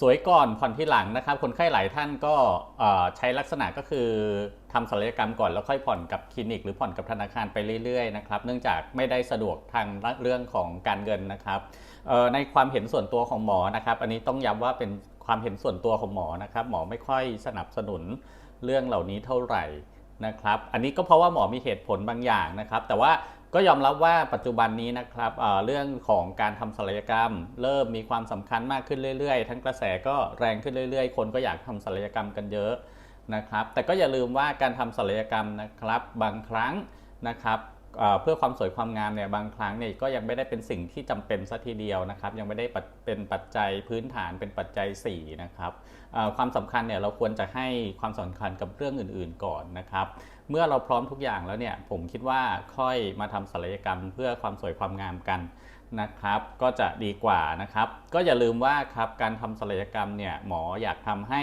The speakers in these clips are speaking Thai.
สวยก่อนผ่อนที่หลังนะครับ คนไข้หลายท่านก็ใช้ลักษณะก็คือทำศัลยกรรมก่อนแล้วค่อยผ่อนกับคลินิก หรือผ่อนกับธนาคารไปเรื่อยๆนะครับ เนื่องจากไม่ได้สะดวกทางเรื่องของการเงินนะครับในความเห็นส่วนตัวของหมอนะครับ อันนี้ต้องย้ำว่าเป็นความเห็นส่วนตัวของหมอนะครับ หมอไม่ค่อยสนับสนุนเรื่องเหล่านี้เท่าไหร่นะครับ อันนี้ก็เพราะว่าหมอมีเหตุผลบางอย่างนะครับ แต่ว่า ก็ยอมรับว่าปัจจุบันนี้นะครับเเรื่องของการทำศัลยกรรม เริ่มมีความสำคัญมากขึ้นเรื่อยๆ ทั้งกระแสก็แรงขึ้นเรื่อยๆ คนก็อยากทำศัลยกรรมกันเยอะนะครับ แต่ก็อย่าลืมว่าการทำศัลยกรรมนะครับบางครั้งนะครับ เพื่อความสวยความงามเนี่ยบางครั้งเนี่ยก็ยังไม่ได้เป็นสิ่งที่จำเป็นซะทีเดียวนะครับ ยังไม่ได้เป็นปัจจัยพื้นฐานเป็นปัจจัย4นะครับความสำคัญเนี่ยเราควรจะให้ความสำคัญกับเรื่องอื่น ๆก่อนนะครับ เมื่อเราพร้อมทุกอย่างแล้วเนี่ยผมคิดว่าค่อยมาทำศัลยกรรม เพื่อความสวยความงามกันนะครับ ก็จะดีกว่านะครับ ก็อย่าลืมว่าครับการทำศัลยกรรมเนี่ยหมออยากทำให้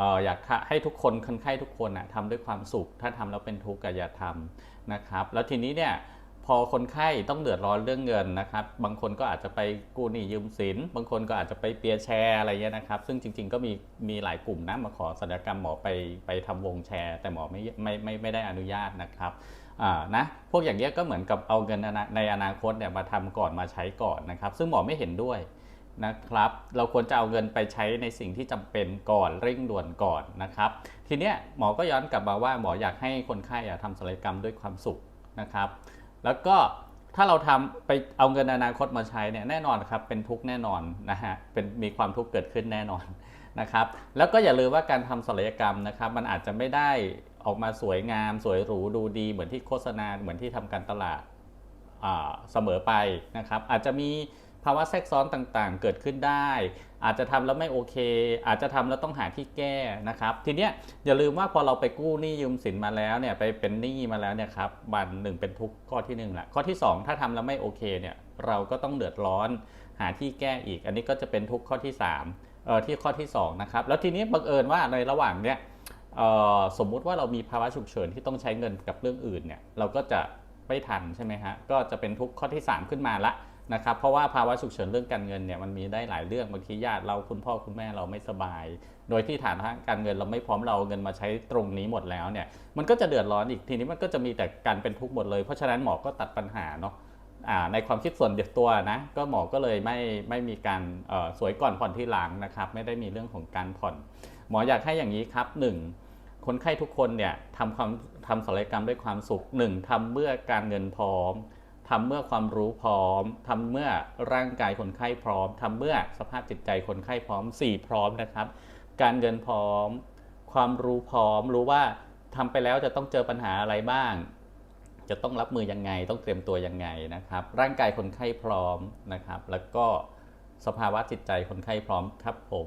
อ่ออยากให้ทุกคนคนไข้ทุกคนนะทำด้วยความสุข ถ้าทำแล้วเป็นทุกข์ก็อย่าทำนะครับ แล้วทีนี้เนี่ยพอคนไข้ต้องเดือดร้อนเรื่องเงินนะครับ บางคนก็อาจจะไปกู้หนี้ยืมสิน บางคนก็อาจจะไปเปียร์แชร์อะไรเงี้ยนะครับ ซึ่งจริง ๆ ก็มีมีหลายกลุ่มนะมาขอศัลยกรรมหมอไปไปทำวงแชร์ แต่หมอไม่ไม่ไม่ไม่ได้อนุญาตนะครับอ่านะพวกอย่างเงี้ยก็เหมือนกับเอาเงินในอนาในอนาคตเนี่ยมาทำก่อนมาใช้ก่อนนะครับ ซึ่งหมอไม่เห็นด้วย นะครับ เราควรจะเอาเงินไปใช้ในสิ่งที่จำเป็นก่อนเร่งด่วนก่อนนะครับ ทีเนี้ยหมอก็ย้อนกลับมาว่าหมออยากให้คนไข้อะทำศัลยกรรมด้วยความสุขนะครับ แล้วก็ถ้าเราทำไปเอาเงินอนาคตมาใช้เนี่ยแน่นอนครับเป็นทุกข์แน่นอนนะฮะเป็นมีความทุกข์เกิดขึ้นแน่นอนนะครับ แล้วก็อย่าลืมว่าการทำศัลยกรรมนะครับ มันอาจจะไม่ได้ออกมาสวยงาม สวยหรูดูดี เหมือนที่โฆษณาเหมือนที่ทำการตลาดเสมอไปนะครับ อาจจะมี ภาวะแทรกซ้อนต่างๆ เกิดขึ้นได้ อาจจะทำแล้วไม่โอเค อาจจะทำแล้วต้องหาที่แก้นะครับ ทีเนี้ยอย่าลืมว่าพอเราไปกู้หนี้ยืมสินมาแล้วเนี่ยไปเป็นหนี้มาแล้วเนี่ยครับบันหนึ่งเป็นทุกข้อที่หนึ่งแหละข้อที่สองถ้าทำแล้วไม่โอเคเนี่ยเราก็ต้องเดือดร้อนหาที่แก้อีก อันนี้ก็จะเป็นทุกข้อที่สามเอ่อที่ข้อที่สองนะครับแล้วทีนี้บังเอิญว่าในระหว่างเนี้ยเอ่อสมมุติว่าเรามีภาวะฉุกเฉินที่ต้องใช้เงินกับเรื่องอื่นเนี่ยเราก็จะไม่ทันใช่ไหมฮะก็จะเป็นทุกข์ข้อที่สามขึ้นมาละ นะครับเพราะว่าภาวะฉุกเฉินเรื่องการเงินเนี่ยมันมีได้หลายเรื่องบางทีญาติเราคุณพ่อคุณแม่เราไม่สบาย โดยที่ฐานะการเงินเราไม่พร้อมเราเงินมาใช้ตรงนี้หมดแล้วเนี่ยมันก็จะเดือดร้อนอีกทีนี้มันก็จะมีแต่การเป็นทุกข์หมดเลย เพราะฉะนั้นหมอก็ตัดปัญหาเนาะในความคิดส่วนเดียวตัวนะก็หมอก็เลยไม่ไม่มีการสวยก่อนผ่อนที่หลังนะครับไม่ได้มีเรื่องของการผ่อน หมออยากให้อย่างนี้ครับหนึ่งคนไข้ทุกคนเนี่ยทำความทำศัลยกรรมด้วยความสุขหนึ่งทำเมื่อการเงินพร้อม ทำเมื่อความรู้พร้อมทำเมื่อร่างกายคนไข้พร้อมทำเมื่อสภาพจิตใจคนไข้พร้อม 4 พร้อมนะครับ การเงินพร้อม ความรู้พร้อม รู้ว่าทำไปแล้วจะต้องเจอปัญหาอะไรบ้าง จะต้องรับมือยังไง ต้องเตรียมตัวยังไงนะครับ ร่างกายคนไข้พร้อมนะครับ แล้วก็สภาวะจิตใจคนไข้พร้อมครับผม